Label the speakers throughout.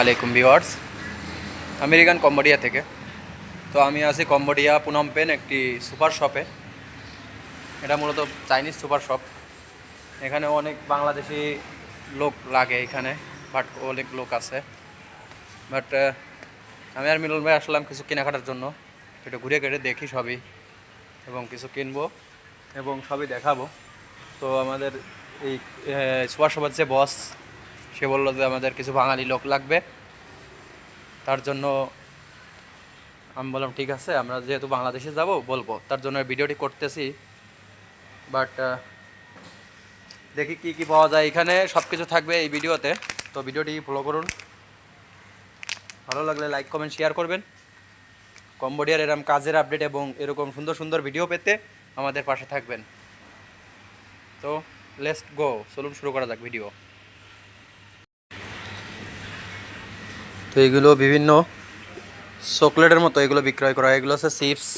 Speaker 1: আলাইকুম viewers American Cambodia থেকে। তো আমি আছি কম্বোডিয়া পুনম পেন, একটি সুপার শপে। এটা মূলত চাইনিজ সুপার শপ। এখানে অনেক বাংলাদেশি লোক লাগে এখানে, বাট অনেক লোক আছে। বাট আমি আর মিলন ভাই আসলাম কিছু কেনাকাটার জন্য। একটু ঘুরে ঘেরে দেখি সবই, এবং কিছু কিনবো, এবং সবই দেখাবো। তো আমাদের এই সুপার শপের যে বস সে বলল যে আমাদের কিছু বাঙালি লোক লাগবে। তার জন্য আমি বললাম, ঠিক আছে, আমরা যেহেতু বাংলাদেশে যাব, বলব। তার জন্য ভিডিওটি করতেছি। বাট দেখি কি কি পাওয়া যায় এখানে। সব কিছু থাকবে এই ভিডিওতে। তো ভিডিওটি ফলো করুন। ভালো লাগলে লাইক কমেন্ট শেয়ার করবেন। কম্বোডিয়ার এরকম কাজের আপডেট এবং এরকম সুন্দর সুন্দর ভিডিও পেতে আমাদের পাশে থাকবেন। তো লেটস গো চলুন শুরু করা যাক ভিডিও তো এগুলো বিভিন্ন চকলেটের মতো এগুলো বিক্রয় করা হয়। এগুলো হচ্ছে চিপস,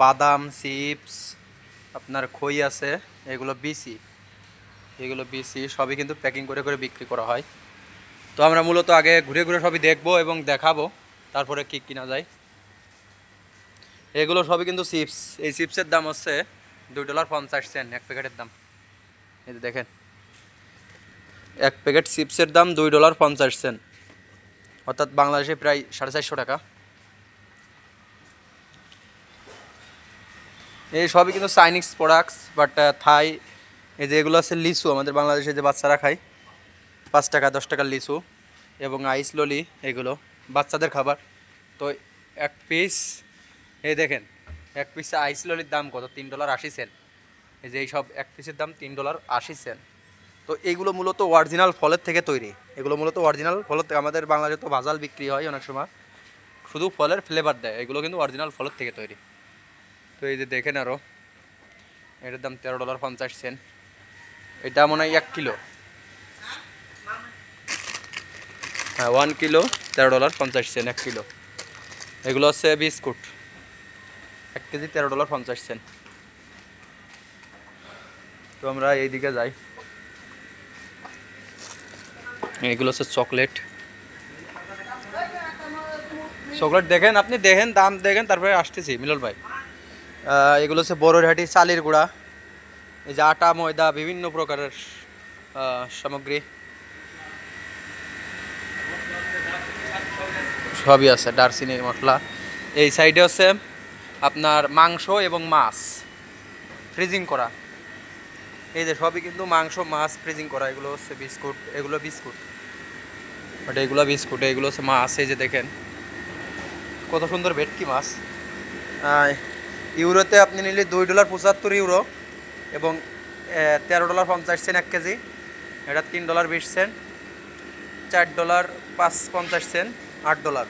Speaker 1: বাদাম চিপস, আপনার খই আছে, এগুলো বিসি এগুলো বিসি সবই কিন্তু প্যাকিং করে করে বিক্রি করা হয়। তো আমরা মূলত আগে ঘুরে ঘুরে সবই দেখব এবং দেখাবো, তারপরে কি কিনা যায়। এগুলো সবই কিন্তু চিপস, এই চিপসের দাম হচ্ছে দুই ডলার পঞ্চাশ সেন্ট, এক প্যাকেটের দাম। এই দেখেন, এক প্যাকেট চিপসের দাম দুই ডলার পঞ্চাশ সেন্ট। অর্থাৎ বাংলাদেশে প্রায় সাড়ে চারশো টাকা। এই সবই কিন্তু চাইনিজ প্রোডাক্টস বাট থাই এই যে এগুলো আছে লিচু, আমাদের বাংলাদেশে যে বাচ্চারা খায়, পাঁচ টাকা, দশ টাকার লিচু এবং আইস ললি এগুলো বাচ্চাদের খাবার। তো এক পিস এই দেখেন, এক পিস আইস ললির দাম কত? তিন ডলার আশি সেন্ট এই যে এই সব এক পিসের দাম তিন ডলার আশি সেন্ট তো এগুলো মূলত অরিজিনাল ফলের থেকে তৈরি। এগুলো মূলত অরিজিনাল ফলের থেকে আমাদের বাংলাদেশে তো ভাজাল বিক্রি হয় অনেক সময়। শুধু ফলের ফ্লেভার দেয়, এগুলো কিন্তু অরিজিনাল ফলের থেকে তৈরি। তো এই যে দেখেন আরও এটার দাম তেরো ডলার পঞ্চাশ সেন্ট। এটা মনে হয় এক কিলো। হ্যাঁ ওয়ান কিলো, তেরো ডলার পঞ্চাশ সেন্ট, এক কিলো। এগুলো হচ্ছে বিস্কুট। এক কেজি তেরো ডলার পঞ্চাশ সেন্ট। তো আমরা এইদিকে যাই। এগুলো হচ্ছে চকলেট। চকলেট দেখেন আপনি, দেখেন, দাম দেখেন, তারপরে আসতেছি, মিলন ভাই। এগুলো হচ্ছে বড়রহাটি চালের গুঁড়া। এই যে আটা, ময়দা, বিভিন্ন প্রকারের সামগ্রী। সবই আছে দারচিনি মশলা। এই সাইডে হচ্ছে আপনার মাংস এবং মাছ ফ্রিজিং করা। এই যে সবই কিন্তু মাংস, মাছ ফ্রিজিং করা, এগুলো হচ্ছে বিস্কুট, এগুলো বিস্কুট। বাট এগুলো বিস্কুট, এগুলো হচ্ছে মাছ, এই যে দেখেন। কত সুন্দর ভেটকি মাছ। ইউরোতে আপনি নিলে দুই ডলার পঁচাত্তর ইউরো এবং তেরো ডলার পঞ্চাশ সেন্ট এক কেজি। এটা তিন ডলার বিশ সেন্ট। চার ডলার পাঁচ পঞ্চাশ সেন্ট, আট ডলার।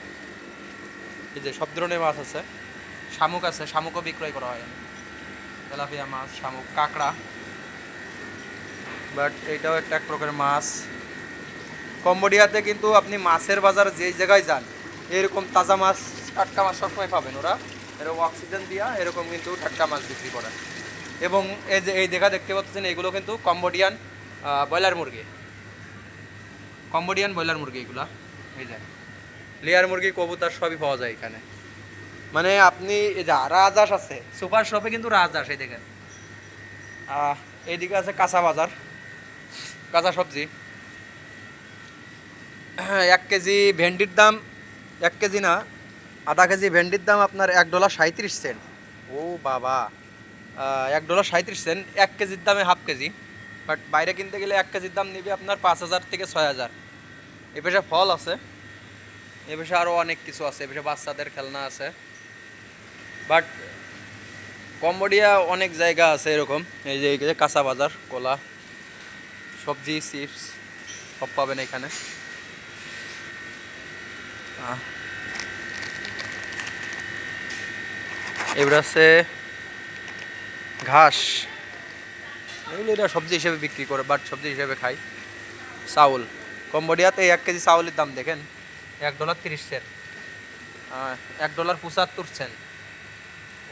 Speaker 1: এই যে সব ধরনের মাছ আছে। শামুক আছে, শামুকও বিক্রয় করা হয়। তেলাপিয়া মাছ, শামুক, কাঁকড়া। বাট এইটাও একটা এক প্রকারের মাছ। কম্বোডিয়াতে কিন্তু আপনি মাছের বাজার যেই জায়গায় যান, এরকম তাজা মাছ, টাটকা মাছ সবসময় পাবেন ওরা। এরকম অক্সিজেন দিয়া এরকম কিন্তু টাটকা মাছ বিক্রি করে এবং এই যে, এই দেখা দেখতে পাচ্ছেন, এগুলো কিন্তু কম্বোডিয়ান ব্রয়লার মুরগি। কম্বোডিয়ান ব্রয়লার মুরগি এগুলা। এই যে, লেয়ার মুরগি, কবুতর সবই পাওয়া যায় এখানে। মানে আপনি রাজহাঁস আছে, সুপার শপে কিন্তু রাজহাঁস, এই দেখেন। এইদিকে আছে কাঁচা বাজার। কাঁচা সবজি? হ্যাঁ, এক কেজি ভেন্ডির দাম এক কেজি না আধা কেজি ভেন্ডির দাম আপনার এক ডলার সাঁত্রিশ সেন্ট। ও বাবা এক ডলার সাঁত্রিশ সেন্ট এক কেজির দামে হাফ কেজি। বাট বাইরে কিনতে গেলে এক কেজির দাম নেবে আপনার পাঁচ হাজার থেকে ছয় হাজার। এ পেশে ফল আছে এ পেশে আরও অনেক কিছু আছে এ পেশে বাচ্চাদের খেলনা আছে। বাট কম্বোডিয়া অনেক জায়গা আছে এরকম এই যে এই যে কাঁচা বাজার কলা। সবজি, চিপস সব পাবেন এখানে। এবার আছে ঘাস। এগুলো এরা সবজি হিসেবে বিক্রি করে, বাট সবজি হিসেবে খাই। চাউল। কম্বোডিয়াতে এক কেজি চাউলের দাম, দেখেন। এক ডলার তিরিশ সেন্ট। এক ডলার পঁচাত্তর সেন্ট।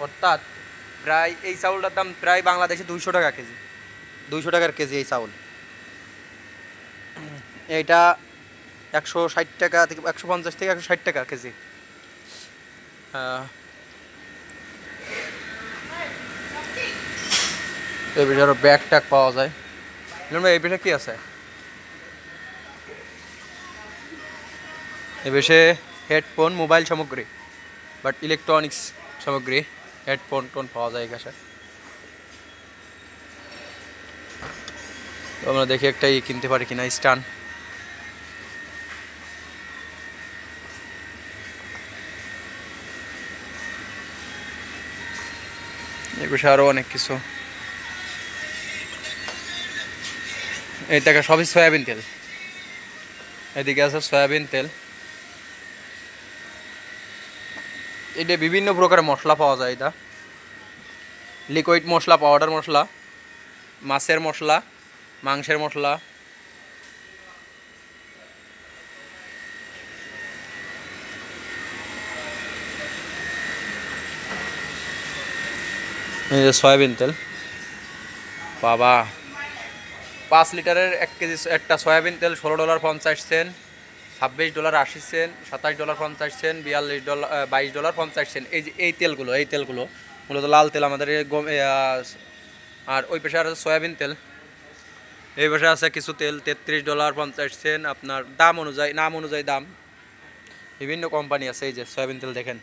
Speaker 1: অর্থাৎ প্রায় এই চাউলটার দাম প্রায় বাংলাদেশে দুইশো টাকা কেজি। দুইশো টাকার কেজি এই চাউল। এইটা একশো ষাট টাকা থেকে একশো পঞ্চাশ থেকে একশো ষাট টাকা কেজি। এই বিষয়ে ব্যাগ ট্যাগ পাওয়া যায়। এই বিষয়ে কী আছে? এ বিষয়ে হেডফোন, মোবাইল সামগ্রী, বাট ইলেকট্রনিক্স সামগ্রী, হেডফোন টোন পাওয়া যায় তো আমরা দেখি একটা ই কিনতে পারি কিনা স্টান বিষয়ে আরও অনেক কিছু। এই দেখা সবই সয়াবিন তেল। এদিকে আছে সয়াবিন তেল। এটা বিভিন্ন প্রকারের মশলা পাওয়া যায় এটা। লিকুইড মশলা পাউডার মশলা, মাছের মশলা, মাংসের মশলা সয়াবিন তেল। বাবা। পাঁচ লিটারের এক কেজি একটা সয়াবিন তেল ষোলো ডলার পঞ্চাশ সেন্ট, ছাব্বিশ ডলার আশি সেন্ট, সাতাশ ডলার পঞ্চাশ সেন্ট, বিয়াল্লিশ ডলার বাইশ ডলার পঞ্চাশ সেন্ট। এই যে, এই তেলগুলো এই তেলগুলো মূলত লাল তেল আমাদের গম আর ওই পেশে আছে সয়াবিন তেল। এই পাশে আছে কিছু তেল, তেত্রিশ ডলার পঞ্চাশ সেন্ট। আপনার দাম অনুযায়ী, নাম অনুযায়ী দাম। বিভিন্ন কোম্পানি আছে এই যে সয়াবিন তেল দেখেন।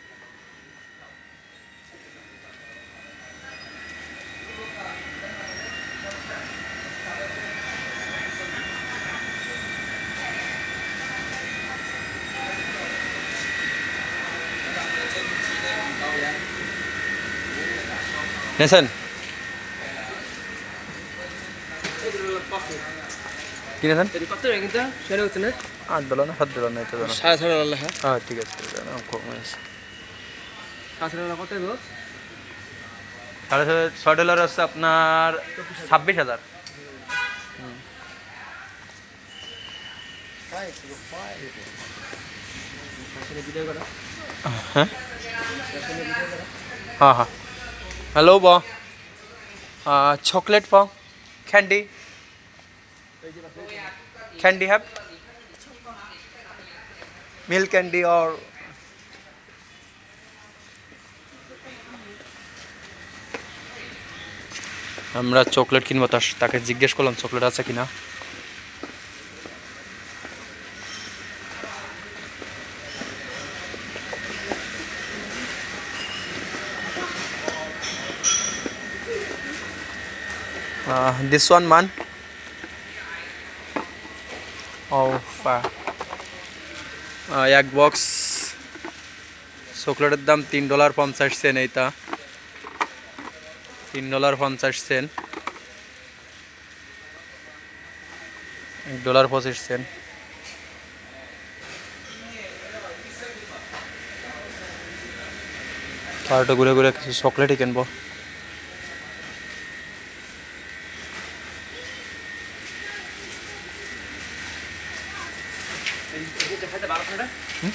Speaker 1: নেছেন কিনেছেন
Speaker 2: কত কিন্তু সেটা
Speaker 1: আট ডলার না সাত না এটা
Speaker 2: সাড়ে
Speaker 1: হ্যাঁ ঠিক আছে আছে
Speaker 2: সাড়ে ছয় ডলার
Speaker 1: আপনার ছাব্বিশ হাজার। হ্যাঁ? হ্যাঁ হ্যাঁ। হ্যালো ব। চকলেট পাও? Candy candy have milk candy or আমরা চকলেট কিনবো, তার তাকে জিজ্ঞেস করলাম চকলেট আছে কিনা। দিস ওয়ান মান ও এক বক্স চকলেটের দাম তিন ডলার পঞ্চাশ সেন্ট এইটা। তিন ডলার পঞ্চাশ সেন্ট এক ডলার পঁচিশ সেন্ট কারটা ঘুরে ঘুরে কিছু চকলেটই কিনবো। হুম